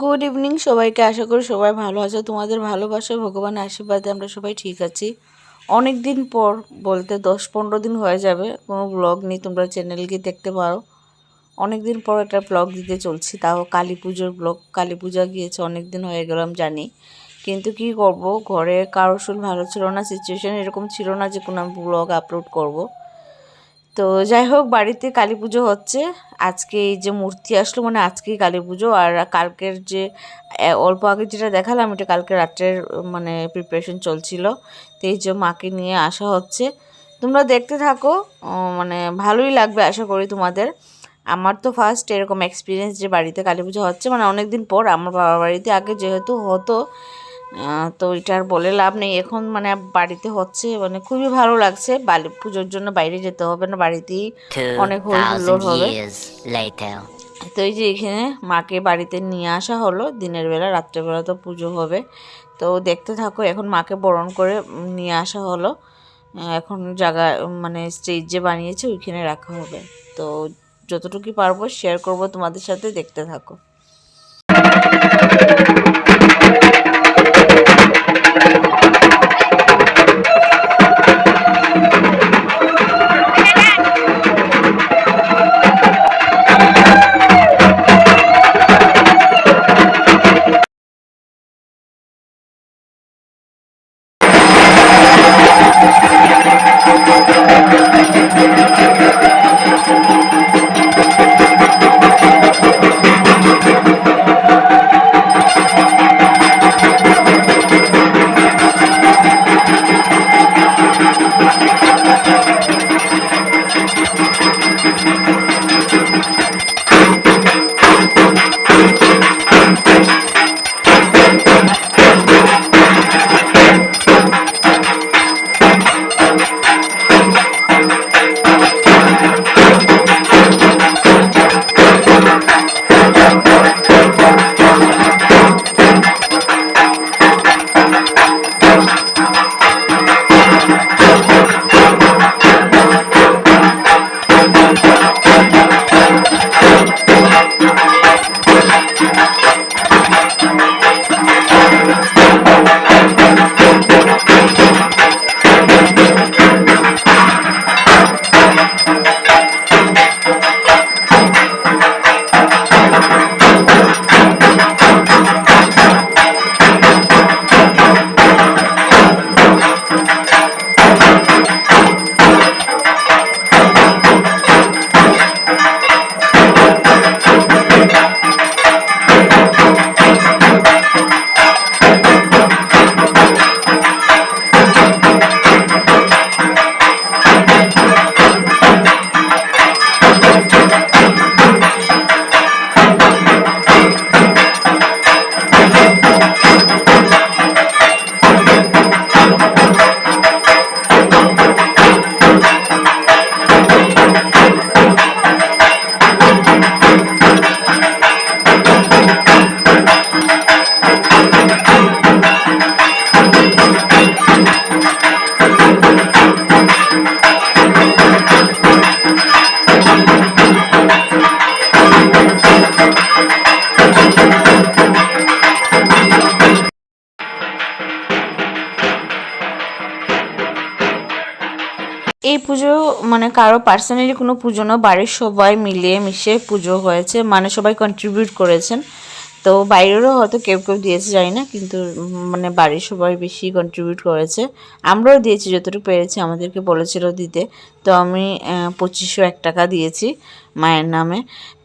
Good evening সবাইকে আশা করি সবাই ভালো আছো। তোমাদের ভালোবাসায় ভগবানের আশীর্বাদে আমরা সবাই ঠিক আছি। অনেক দিন পর বলতে দশ পনেরো দিন হয়ে যাবে কোনো ব্লগ নেই, তোমরা চ্যানেল গিয়ে দেখতে পারো। অনেক দিন পর একটা ব্লগ দিতে চলছি, তাও কালী পুজোর ব্লগ কালী পূজা গিয়েছে অনেক দিন হয়ে গেলাম জানি। কিন্তু কি করব, ঘরে কারও শুল ভালো ছিল না সিচুয়েশান এরকম ছিল না যে কোনো আমি ব্লগ আপলোড করব। তো যাই হোক, বাড়িতে কালী পুজো হচ্ছে। আজকে এই যে মূর্তি আসলো মানে আজকেই কালী পুজো। আর কালকের যে অল্প আগে যেটা দেখালাম, এটা কালকে রাত্রের মানে প্রিপারেশন চলছিল। তো এই যে মাকে নিয়ে আসা হচ্ছে। তোমরা দেখতে থাকো মানে ভালোই লাগবে আশা করি তোমাদের। আমার তো ফার্স্ট এরকম এক্সপিরিয়েন্স যে বাড়িতে কালী পুজো হচ্ছে মানে অনেক দিন পর। আমার বাবার বাড়িতে আগে যেহেতু হতো তো এটা আর বলে লাভ নেই। এখন মানে বাড়িতে হচ্ছে মানে খুবই ভালো লাগছে। বালি পুজোর জন্য বাইরে যেতে হবে না বাড়িতেই অনেক হই হুল্লোড় হবে। তো এই যে এখানে মাকে বাড়িতে নিয়ে আসা হলো দিনের বেলা রাত্রেবেলা তো পুজো হবে। তো দেখতে থাকো এখন মাকে বরণ করে নিয়ে আসা হলো। এখন জায়গা মানে স্টেজ যে বানিয়েছে ওইখানে রাখা হবে। তো যতটুকু পারব শেয়ার করব তোমাদের সাথে দেখতে থাকো। মানে কারও পার্সোনালি কোনো পুজো না, বাড়ির সবাই মিলে মিশে পুজো হয়েছে মানে সবাই কন্ট্রিবিউট করেছেন। তো বাইরেরও হয়তো কেউ কেউ দিয়েছে, জানি না, কিন্তু মানে বাড়ির সবাই বেশি কন্ট্রিবিউট করেছে। আমরাও দিয়েছি, যতটুকু পেরেছি, আমাদেরকে বলেছিল দিতে। তো আমি পঁচিশশো এক টাকা দিয়েছি মায়ের নামে।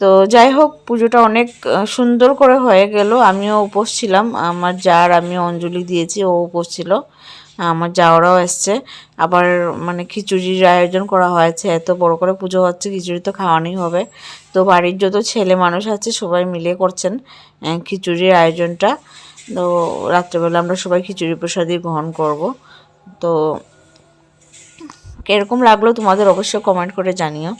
তো যাই হোক, পুজোটা অনেক সুন্দর করে হয়ে গেল। আমিও উপোস ছিলাম, আমার যার আমি অঞ্জলি দিয়েছি, ও উপোস ছিল। আমার যাওয়ারাও এসছে। আবার মানে খিচুড়ির আয়োজন করা হয়েছে। এত বড় করে পুজো হচ্ছে, খিচুড়ি তো খাওয়ানোই হবে। তো বাড়ির যত ছেলে মানুষ আছে, সবাই মিলে করছেন খিচুড়ির আয়োজনটা। তো রাত্রেবেলা আমরা সবাই খিচুড়ি প্রসাদই গ্রহণ করব। তো কীরকম লাগল তোমাদের অবশ্যই কমেন্ট করে জানিও।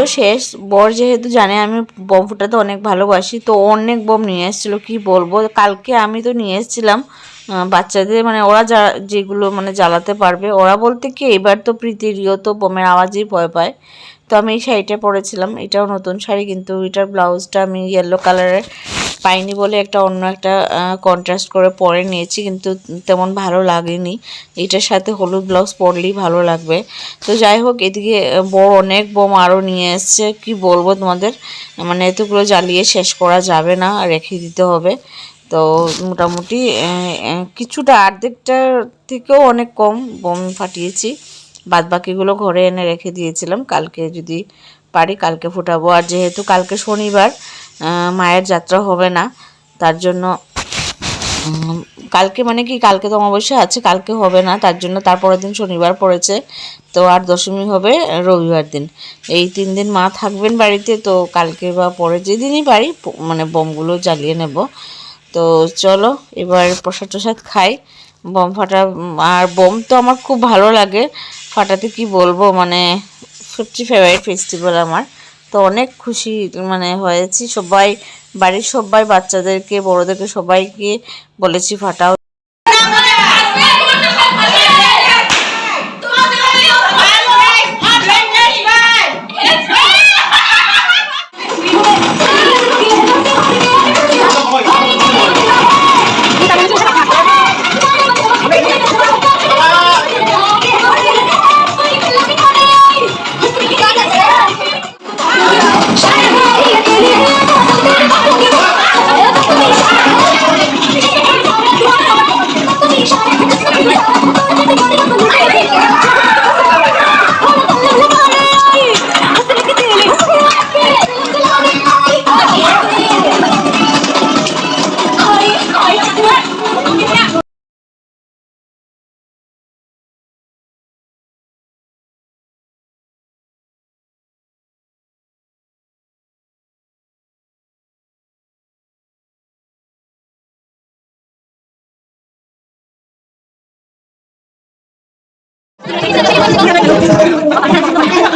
পুজো শেষ। বর যেহেতু জানে আমি বোম ফুটাতে অনেক ভালোবাসি, তো অনেক বোম নিয়ে এসেছিল, কি বলব? কালকে আমি তো নিয়ে এসেছিলাম বাচ্চাদের মানে ওরা যা, যেগুলো মানে জ্বালাতে পারবে, ওরা বলতে কি এবার তো প্রীতিরিও তো বোমের আওয়াজেই ভয় পায়। তো আমি এই শাড়িটা পরেছিলাম, এটাও নতুন শাড়ি, কিন্তু এটার ব্লাউজটা আমি ইয়েলো কালারের পাইনি বলে একটা অন্য একটা কন্ট্রাস্ট করে পরে নিয়েছি, কিন্তু তেমন ভালো লাগেনি। এটার সাথে হলুদ ব্লাউজ পরলেই ভালো লাগবে। তো যাই হোক, এদিকে বড় অনেক বোম আরও নিয়ে এসছে। কি বলব তোমাদের? মানে এতগুলো জ্বালিয়ে শেষ করা যাবে না, রেখে দিতে হবে। তো মোটামুটি কিছুটা অর্ধেকটার থেকেও অনেক কম বোম ফাটিয়েছি। বাদ বাকিগুলো ঘরে এনে রেখে দিয়েছিলাম। কালকে যদি পারি, কালকে ফুটাবো। আর যেহেতু কালকে শনিবার মায়ের যাত্রা হবে না। তার জন্য কালকে মানে কি, কালকে তো অমাবস্যা আছে, কালকে হবে না। তার জন্য তারপরের দিন শনিবার পড়েছে। তো আর দশমী হবে রবিবার দিন। এই তিন দিন মা থাকবেন বাড়িতে, তো কালকে বা পরে যেদিনই পারি মানে বোমগুলো জ্বালিয়ে নেব। তো চলো, এবার প্রসাদ টসাদ খাই। বোম ফাটা, আর বোম তো আমার খুব ভালো লাগে। ফাটাতে কি বলব মানে সবচেয়ে ফেভারিট ফেস্টিভ্যাল আমার। তো অনেক খুশি মানে হয়েছি। সবাই বাড়ির সবাই বাচ্চাদেরকে বড়োদেরকে সবাইকে বলেছি ফাটাও। সবাই